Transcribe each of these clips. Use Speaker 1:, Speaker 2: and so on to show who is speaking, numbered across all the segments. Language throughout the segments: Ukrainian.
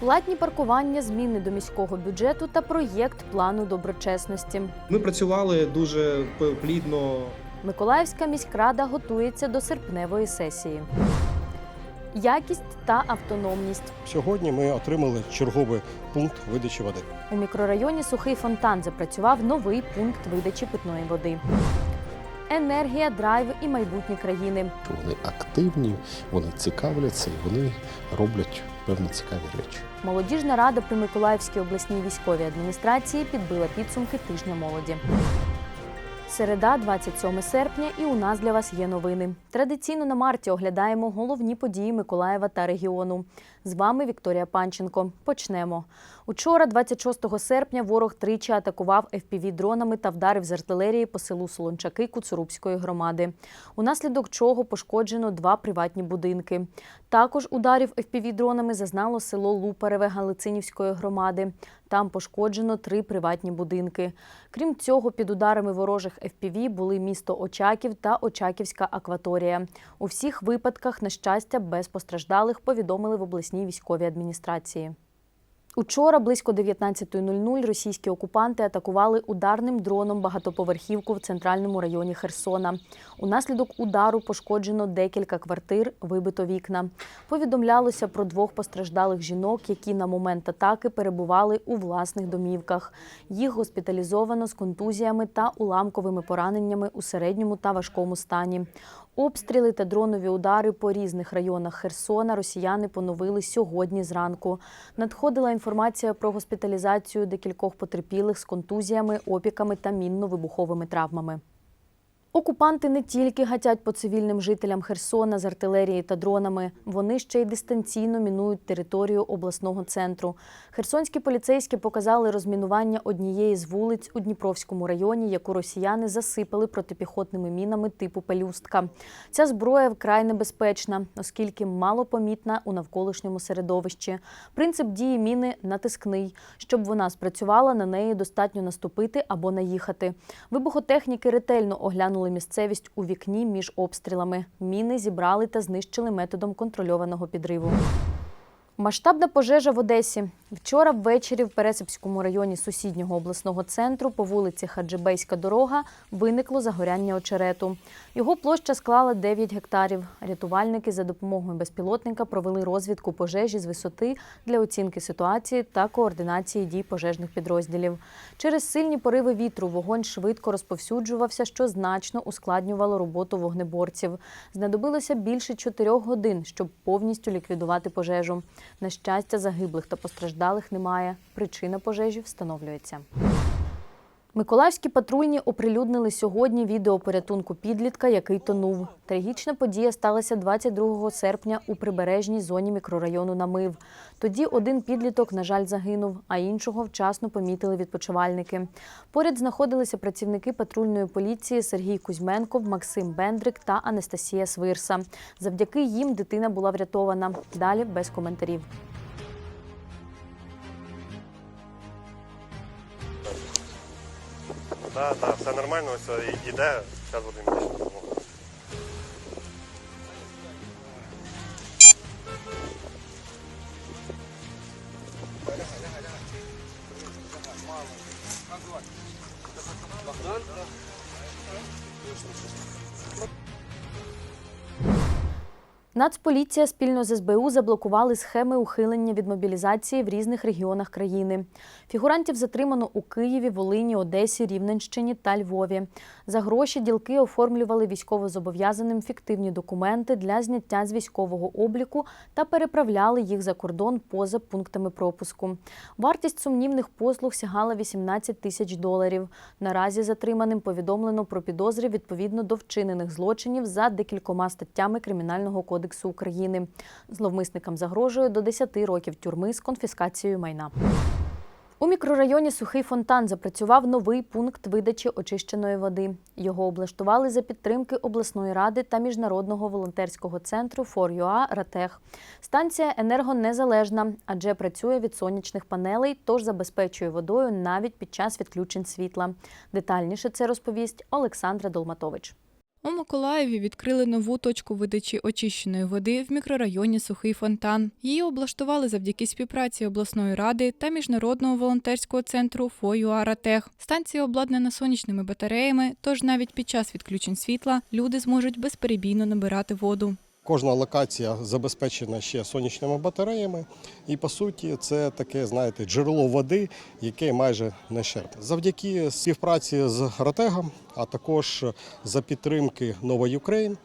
Speaker 1: Платні паркування, зміни до міського бюджету та проєкт плану доброчесності.
Speaker 2: Ми працювали дуже плідно.
Speaker 1: Миколаївська міськрада готується до серпневої сесії. Якість та автономність
Speaker 3: Сьогодні ми отримали черговий пункт видачі води.
Speaker 1: у мікрорайоні Сухий Фонтан запрацював новий пункт видачі питної води. Енергія, драйв і майбутнє країни.
Speaker 4: Вони активні, вони цікавляться і вони роблять певні цікаві речі.
Speaker 1: Молодіжна рада при Миколаївській обласній військовій адміністрації підбила підсумки тижня молоді. Середа, 27 серпня, і у нас для вас є новини. Традиційно на марті оглядаємо головні події Миколаєва та регіону. З вами Вікторія Панченко. Почнемо. Учора, 26 серпня, ворог тричі атакував fpv дронами та вдарив з артилерії по селу Солончаки Куцурубської громади. Унаслідок чого пошкоджено два приватні будинки. Також ударів fpv дронами зазнало село Лупареве Галицинівської громади. Там пошкоджено три приватні будинки. Крім цього, під ударами ворожих FPV були місто Очаків та Очаківська акваторія. У всіх випадках, на щастя, без постраждалих повідомили в обласній військовій адміністрації. Учора близько 19.00 російські окупанти атакували ударним дроном багатоповерхівку в центральному районі Херсона. Унаслідок удару пошкоджено декілька квартир, вибито вікна. Повідомлялося про двох постраждалих жінок, які на момент атаки перебували у власних домівках. Їх госпіталізовано з контузіями та уламковими пораненнями у середньому та важкому стані. Обстріли та дронові удари по різних районах Херсона росіяни поновили сьогодні зранку. Надходила інформація про госпіталізацію декількох потерпілих з контузіями, опіками та мінно-вибуховими травмами. Окупанти не тільки гатять по цивільним жителям Херсона з артилерії та дронами, вони ще й дистанційно мінують територію обласного центру. Херсонські поліцейські показали розмінування однієї з вулиць у Дніпровському районі, яку росіяни засипали протипіхотними мінами типу пелюстка. Ця зброя вкрай небезпечна, оскільки малопомітна у навколишньому середовищі. Принцип дії міни натискний. Щоб вона спрацювала, на неї достатньо наступити або наїхати. Вибухотехніки ретельно оглянули місцевість у вікні між обстрілами. Міни зібрали та знищили методом контрольованого підриву. Масштабна пожежа в Одесі. Вчора ввечері в Пересипському районі сусіднього обласного центру по вулиці Хаджибейська дорога виникло загоряння очерету. Його площа склала 9 гектарів. Рятувальники за допомогою безпілотника провели розвідку пожежі з висоти для оцінки ситуації та координації дій пожежних підрозділів. Через сильні пориви вітру вогонь швидко розповсюджувався, що значно ускладнювало роботу вогнеборців. Знадобилося більше чотирьох годин, щоб повністю ліквідувати пожежу. На щастя, загиблих та постраждалих немає. Причина пожежі встановлюється. Миколаївські патрульні оприлюднили сьогодні відео порятунку підлітка, який тонув. Трагічна подія сталася 22 серпня у прибережній зоні мікрорайону Намив. Тоді один підліток, на жаль, загинув, а іншого вчасно помітили відпочивальники. Поряд знаходилися працівники патрульної поліції Сергій Кузьменков, Максим Бендрик та Анастасія Свирса. Завдяки їм дитина була врятована. Далі без коментарів.
Speaker 3: Так, так, все нормально, все йде, зараз буде
Speaker 1: Нацполіція спільно з СБУ заблокували схеми ухилення від мобілізації в різних регіонах країни. Фігурантів затримано у Києві, Волині, Одесі, Рівненщині та Львові. За гроші ділки оформлювали військовозобов'язаним фіктивні документи для зняття з військового обліку та переправляли їх за кордон поза пунктами пропуску. Вартість сумнівних послуг сягала 18 тисяч доларів. Наразі затриманим повідомлено про підозри відповідно до вчинених злочинів за декількома статтями Кримінального кодексу України. Зловмисникам загрожує до 10 років тюрми з конфіскацією майна. У мікрорайоні Сухий Фонтан запрацював новий пункт видачі очищеної води. Його облаштували за підтримки обласної ради та міжнародного волонтерського центру «4UA» Ратех. Станція енергонезалежна, адже працює від сонячних панелей, тож забезпечує водою навіть під час відключень світла. Детальніше це розповість Олександра Долматович.
Speaker 5: У Миколаєві відкрили нову точку видачі очищеної води в мікрорайоні Сухий Фонтан. Її облаштували завдяки співпраці обласної ради та міжнародного волонтерського центру «Фоюаратех». Станція обладнана сонячними батареями, тож навіть під час відключень світла люди зможуть безперебійно набирати воду.
Speaker 4: Кожна локація забезпечена ще сонячними батареями, і по суті, це таке, знаєте, джерело води, яке майже не щерпне. Завдяки співпраці з Ротегом, а також за підтримки Нова Юкрейн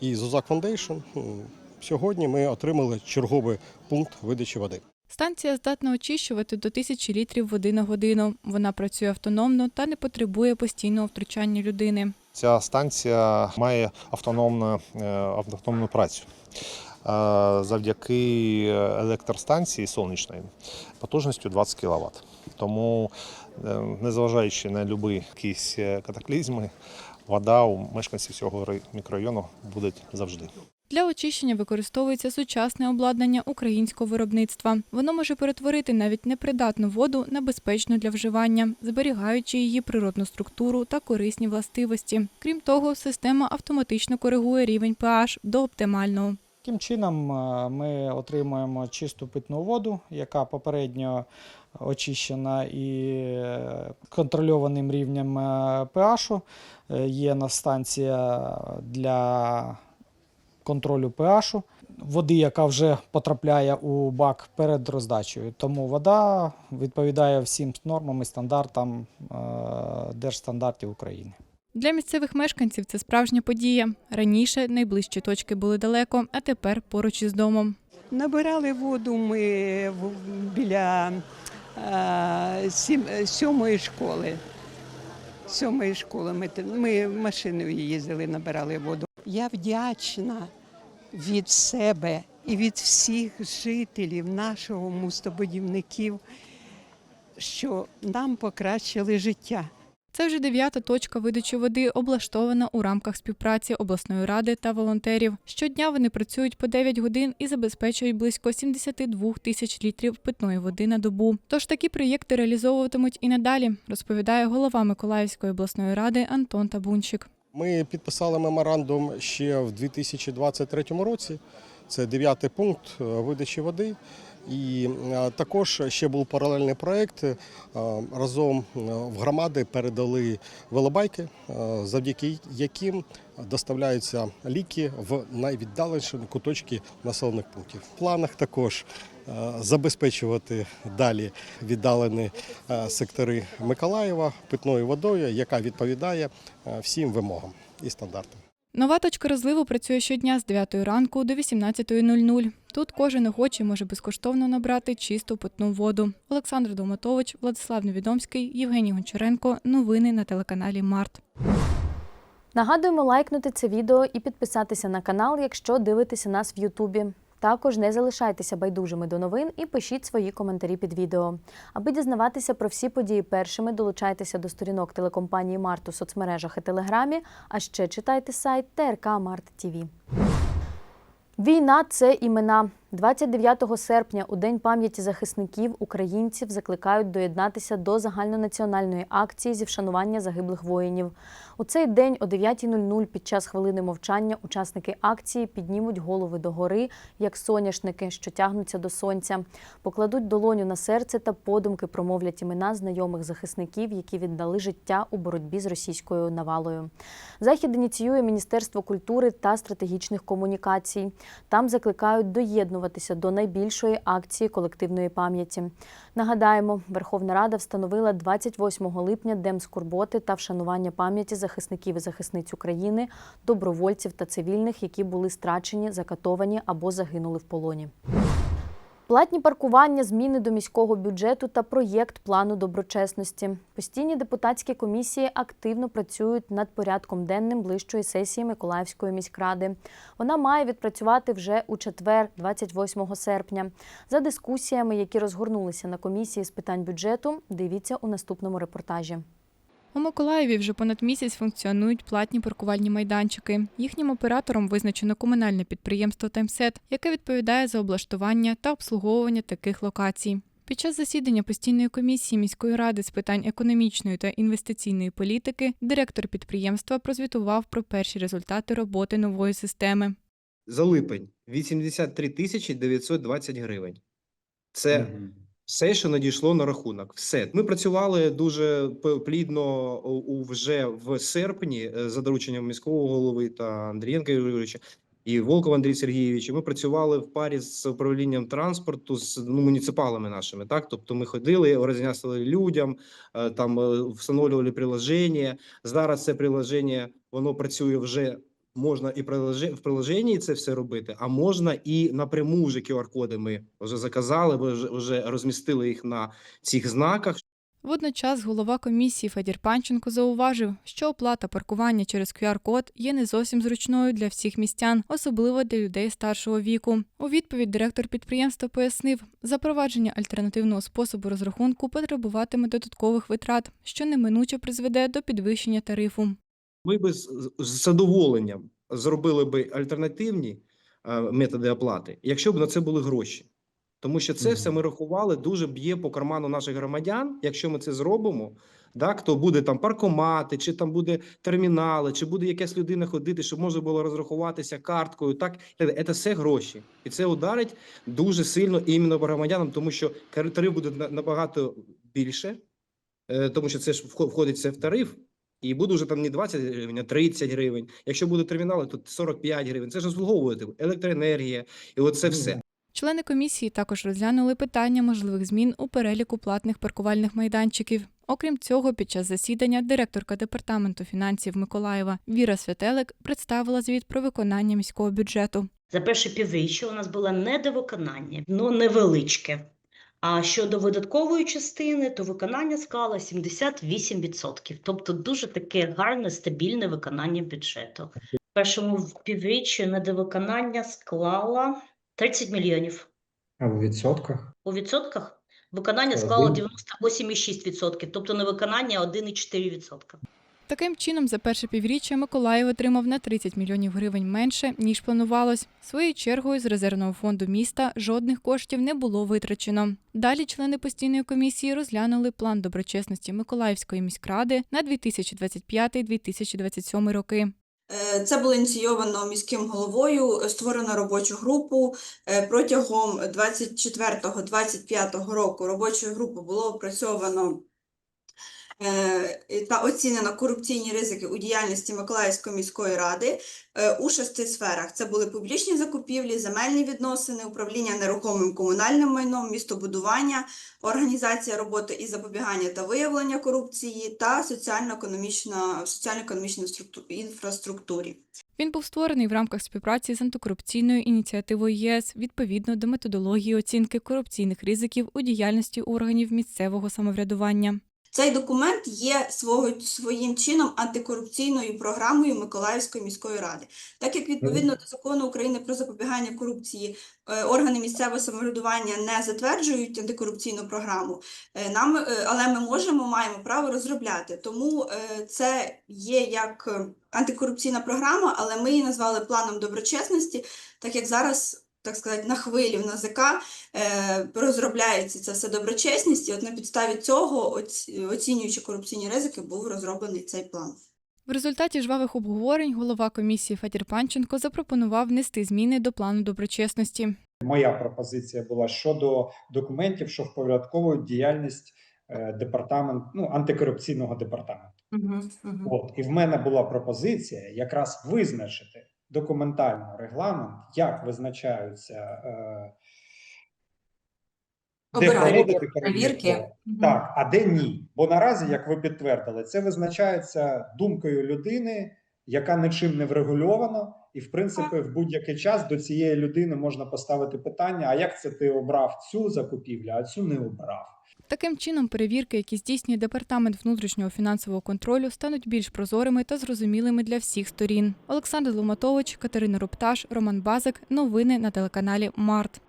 Speaker 4: і Зузак Foundation, м, сьогодні ми отримали черговий пункт видачі води.
Speaker 5: Станція здатна очищувати до тисячі літрів води на годину. Вона працює автономно та не потребує постійного втручання людини.
Speaker 6: Ця станція має автономну, е, автономну працю. Е, Завдяки електростанції сонячної потужністю 20 кВт. Тому, е, незважаючи на будь-які катаклізми, вода у мешканців цього мікрорайону буде завжди.
Speaker 5: Для очищення використовується сучасне обладнання українського виробництва. Воно може перетворити навіть непридатну воду на безпечну для вживання, зберігаючи її природну структуру та корисні властивості. Крім того, система автоматично коригує рівень pH до оптимального.
Speaker 7: Таким чином е, ми отримуємо чисту питну воду, яка попередньо очищена і е, контрольованим рівнем е, pH. Е, Є на станція для контролю pH. Води, яка вже потрапляє у бак перед роздачею. Тому вода відповідає всім нормам і стандартам е, держстандартів України.
Speaker 5: Для місцевих мешканців це справжня подія. Раніше найближчі точки були далеко, а тепер поруч із домом.
Speaker 8: Набирали воду ми біля е, сьомої школи. Сьомої школи ми, ми машиною їздили, набирали воду. Я вдячна від себе і від всіх жителів нашого мустобудівників, що нам покращили життя.
Speaker 5: Це вже дев'ята точка видачі води, облаштована у рамках співпраці обласної ради та волонтерів. Щодня вони працюють по 9 годин і забезпечують близько 72 тисяч літрів питної води на добу. Тож такі проєкти реалізовуватимуть і надалі, розповідає голова Миколаївської обласної ради Антон Табунчик.
Speaker 4: Ми підписали меморандум ще в 2023 році. Це дев'ятий пункт е, видачі води. І е, також ще був паралельний проект. Е, Разом е, в громади передали велобайки, завдяки яким доставляються ліки в найвіддаленіші куточки населених пунктів. В планах також забезпечувати далі віддалені сектори Миколаєва питною водою, яка відповідає всім вимогам і стандартам.
Speaker 5: Нова точка розливу працює щодня з 9 ранку до 18.00. Тут кожен охочий може безкоштовно набрати чисту питну воду. Олександр Долматович, Владислав Невідомський, Євгеній Гончаренко. Новини на телеканалі Март.
Speaker 1: Нагадуємо лайкнути це відео і підписатися на канал, якщо дивитеся нас в Ютубі. Також не залишайтеся байдужими до новин і пишіть свої коментарі під відео. Аби дізнаватися про всі події першими, долучайтеся до сторінок телекомпанії Март у соцмережах і Телеграмі, а ще читайте сайт ТРК Март ТІВІ. Війна це імена. 29 серпня, у День пам'яті захисників, українців закликають доєднатися до загальнонаціональної акції зі вшанування загиблих воїнів. У цей день о 9.00 під час хвилини мовчання учасники акції піднімуть голови догори, як соняшники, що тягнуться до сонця, покладуть долоню на серце та подумки промовлять імена знайомих захисників, які віддали життя у боротьбі з російською навалою. Захід ініціює Міністерство культури та стратегічних комунікацій. Там закликають доєднуватися до найбільшої акції колективної пам'яті. Нагадаємо, Верховна Рада встановила 28 липня Дем скорботи та вшанування пам'яті захисників і захисниць України, добровольців та цивільних, які були страчені, закатовані або загинули в полоні. Платні паркування, зміни до міського бюджету та проєкт плану доброчесності. Постійні депутатські комісії активно працюють над порядком денним ближчої сесії Миколаївської міськради. Вона має відпрацювати вже у четвер, 28 серпня. За дискусіями, які розгорнулися на комісії з питань бюджету, дивіться у наступному репортажі.
Speaker 5: У Миколаєві вже понад місяць функціонують платні паркувальні майданчики. Їхнім оператором визначено комунальне підприємство Таймсет, яке відповідає за облаштування та обслуговування таких локацій. Під час засідання постійної комісії міської ради з питань економічної та інвестиційної політики директор підприємства прозвітував про перші результати роботи нової системи.
Speaker 2: За липень 83 тисячі 920 гривень. Це все, що надійшло на рахунок. Все. Ми працювали дуже плідно вже в серпні е, за дорученням міського голови та Андрієнка Юрійовича і Волкова Андрія Сергійовича. Ми працювали в парі з управлінням транспорту з ну, муніципалами нашими. Так, тобто ми ходили, роз'яснювали людям, е, там е, встановлювали приложення. Зараз це приложення воно працює вже. Можна і в приложенні це все робити, а можна і напряму вже QR-коди ми вже заказали, вже, вже розмістили їх на цих знаках.
Speaker 5: Водночас голова комісії Федір Панченко зауважив, що оплата паркування через QR-код є не зовсім зручною для всіх містян, особливо для людей старшого віку. У відповідь директор підприємства пояснив, запровадження альтернативного способу розрахунку потребуватиме додаткових витрат, що неминуче призведе до підвищення тарифу.
Speaker 2: Ми би з, задоволенням зробили би альтернативні е, методи оплати, якщо б на це були гроші. Тому що це все ми рахували, дуже б'є по карману наших громадян. Якщо ми це зробимо, так, то буде там паркомати, чи там буде термінали, чи буде якась людина ходити, щоб можна було розрахуватися карткою. Так, це все гроші, і це ударить дуже сильно іменно по громадянам, тому що тариф буде набагато більше, е, тому що це ж входить все в тариф. І буде вже там не 20 гривень, а 30 гривень. Якщо буде термінали, то 45 гривень. Це ж розлуговувати електроенергія, і оце все.
Speaker 5: Члени комісії також розглянули питання можливих змін у переліку платних паркувальних майданчиків. Окрім цього, під час засідання директорка департаменту фінансів Миколаєва Віра Святелик представила звіт про виконання міського бюджету.
Speaker 9: За перше півріччя у нас було недовиконання, ну невеличке. А щодо видаткової частини, то виконання склало 78%. Тобто дуже таке гарне, стабільне виконання бюджету. В першому півріччі недовиконання склало 30 мільйонів.
Speaker 10: А в відсотках?
Speaker 9: У відсотках виконання склало
Speaker 10: один.
Speaker 9: 98,6%, тобто невиконання 1,4%.
Speaker 5: Таким чином, за перше півріччя Миколаїв отримав на 30 мільйонів гривень менше, ніж планувалось. Своєю чергою з резервного фонду міста жодних коштів не було витрачено. Далі члени постійної комісії розглянули план доброчесності Миколаївської міськради на 2025-2027 роки.
Speaker 11: Е, Це було ініційовано міським головою, створено робочу групу. Е, Протягом 24-25 року робочою групою було опрацьовано та оцінено корупційні ризики у діяльності Миколаївської міської ради е, у шести сферах. Це були публічні закупівлі, земельні відносини, управління нерухомим комунальним майном, містобудування, організація роботи і запобігання та виявлення корупції та соціально-економічна соціально-економічній інфраструктурі.
Speaker 5: Він був створений в рамках співпраці з антикорупційною ініціативою ЄС відповідно до методології оцінки корупційних ризиків у діяльності органів місцевого самоврядування.
Speaker 11: Цей документ є свого, своїм чином антикорупційною програмою Миколаївської міської ради. Так як відповідно до закону України про запобігання корупції е, органи місцевого самоврядування не затверджують антикорупційну програму, е, нам, е, але ми можемо, маємо право розробляти. Тому це є як антикорупційна програма, але ми її назвали планом доброчесності, так як зараз. Так сказати, на хвилі в НАЗК е, розробляється це все доброчесність, і от на підставі цього, оці- оцінюючи корупційні ризики, був розроблений цей план.
Speaker 5: В результаті жвавих обговорень голова комісії Федір Панченко запропонував внести зміни до плану доброчесності.
Speaker 10: Моя пропозиція була щодо документів, що впорядковують діяльність е, департамент, ну, антикорупційного департаменту. От, і в мене була пропозиція якраз визначити документально регламент, як визначаються. Е, де проводити перевірки. Так, а де ні? Бо наразі, як ви підтвердили, це визначається думкою людини, яка нічим не врегульована, і в принципі в будь-який час до цієї людини можна поставити питання: а як це ти обрав цю закупівлю, а цю не обрав?
Speaker 5: Таким чином, перевірки, які здійснює департамент внутрішнього фінансового контролю, стануть більш прозорими та зрозумілими для всіх сторін. Олександр Ломатович, Катерина Рупташ, Роман Базик. Новини на телеканалі Март.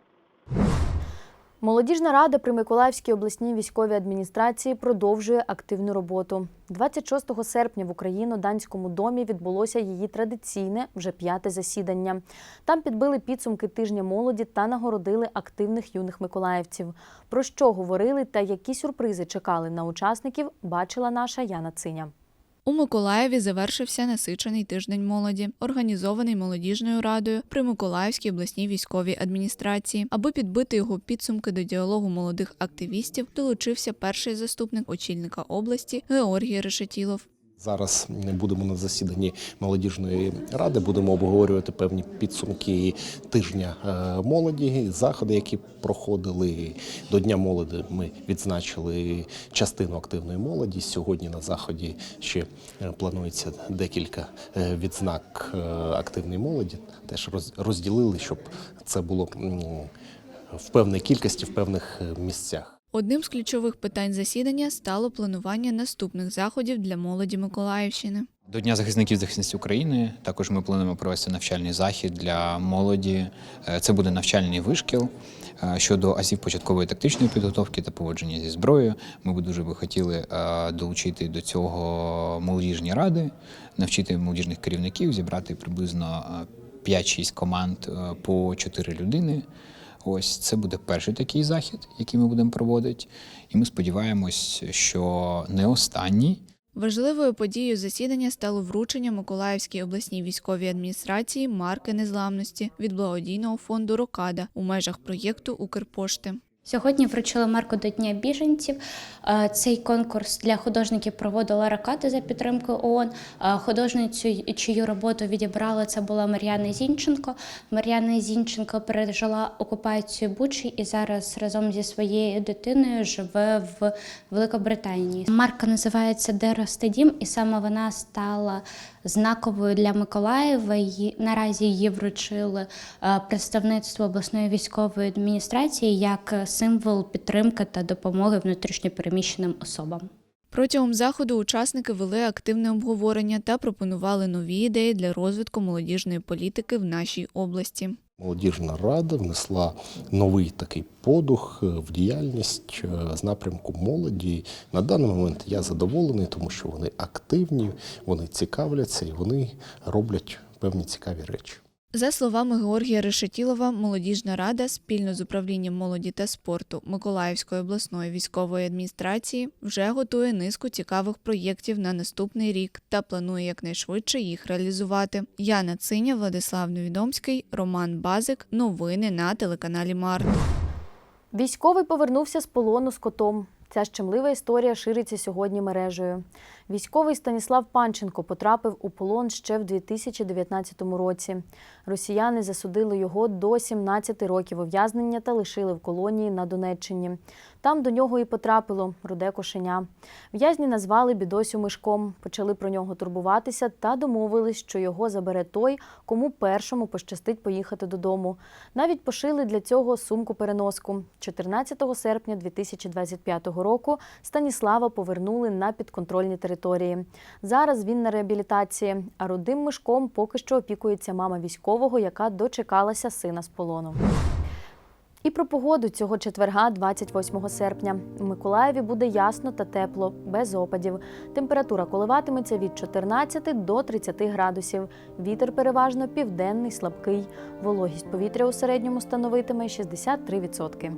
Speaker 1: Молодіжна рада при Миколаївській обласній військовій адміністрації продовжує активну роботу. 26 серпня в Україно-Данському домі відбулося її традиційне вже п'яте засідання. Там підбили підсумки тижня молоді та нагородили активних юних миколаївців. Про що говорили та які сюрпризи чекали на учасників, бачила наша Яна Циня.
Speaker 12: У Миколаєві завершився насичений тиждень молоді, організований молодіжною радою при Миколаївській обласній військовій адміністрації. Аби підбити його підсумки до діалогу молодих активістів, долучився перший заступник очільника області Георгій Решетілов.
Speaker 6: Зараз будемо на засіданні молодіжної ради, будемо обговорювати певні підсумки тижня е, молоді, заходи, які проходили до Дня молоді. Ми відзначили частину активної молоді. Сьогодні на заході ще е, планується декілька е, відзнак активної молоді. Теж розділили, щоб це було в певній кількості, в певних місцях.
Speaker 12: Одним з ключових питань засідання стало планування наступних заходів для молоді Миколаївщини.
Speaker 13: До Дня захисників захисниць України також ми плануємо провести навчальний захід для молоді. Е, Це буде навчальний вишкіл е, щодо азів початкової тактичної підготовки та поводження зі зброєю. Ми б дуже би хотіли е, долучити до цього молодіжні ради, навчити молодіжних керівників, зібрати приблизно е, 5-6 команд по 4 людини. Ось це буде перший такий захід, який ми будемо проводити. І ми сподіваємось, що не останній.
Speaker 12: Важливою подією засідання стало вручення Миколаївській обласній військовій адміністрації марки незламності від благодійного фонду Рокада у межах проєкту Укрпошти.
Speaker 14: Сьогодні вручили марку до Дня біженців. Е, Цей конкурс для художників проводила Раката за підтримкою ООН. Е, Художницю, чию роботу відібрали, це була Мар'яна Зінченко. Мар'яна Зінченко пережила окупацію Бучі і зараз разом зі своєю дитиною живе в Великобританії. Марка називається Де росте дім, і саме вона стала знаковою для Миколаєва. Наразі її вручили е, представництво обласної військової адміністрації як символ підтримки та допомоги внутрішньопереміщеним особам.
Speaker 12: Протягом заходу учасники вели активне обговорення та пропонували нові ідеї для розвитку молодіжної політики в нашій області.
Speaker 6: Молодіжна рада внесла новий такий подух е, в діяльність е, з напрямку молоді. На даний момент я задоволений, тому що вони активні, вони цікавляться і вони роблять певні цікаві речі.
Speaker 12: За словами Георгія Решетілова, молодіжна рада спільно з управлінням молоді та спорту Миколаївської обласної військової адміністрації вже готує низку цікавих проєктів на наступний рік та планує якнайшвидше їх реалізувати. Яна Циня, Владислав Невідомський, Роман Базик. Новини на телеканалі Март.
Speaker 1: Військовий повернувся з полону з котом. Ця щемлива історія шириться сьогодні мережею. Військовий Станіслав Панченко потрапив у полон ще в 2019 році. Росіяни засудили його до 17 років ув'язнення та лишили в колонії на Донеччині. Там до нього і потрапило руде кошеня. В'язні назвали бідосю мишком, почали про нього турбуватися та домовились, що його забере той, кому першому пощастить поїхати додому. Навіть пошили для цього сумку-переноску. 14 серпня 2025 року Станіслава повернули на підконтрольні території. Зараз він на реабілітації, а рудим мишком поки що опікується мама військового, яка дочекалася сина з полону. І про погоду цього четверга, 28 серпня. У Миколаєві буде ясно та тепло, без опадів. Температура коливатиметься від 14 до 30 градусів. Вітер переважно південний, слабкий. Вологість повітря у середньому становитиме 63%.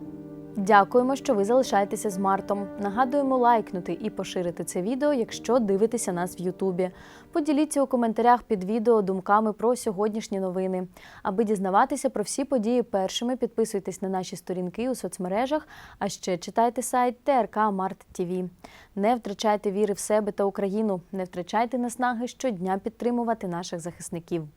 Speaker 1: Дякуємо, що ви залишаєтеся з Мартом. Нагадуємо лайкнути і поширити це відео, якщо дивитеся нас в Ютубі. Поділіться у коментарях під відео думками про сьогоднішні новини. Аби дізнаватися про всі події першими, підписуйтесь на наші сторінки у соцмережах, а ще читайте сайт ТРК Март ТВ. Не втрачайте віри в себе та Україну, не втрачайте наснаги щодня підтримувати наших захисників.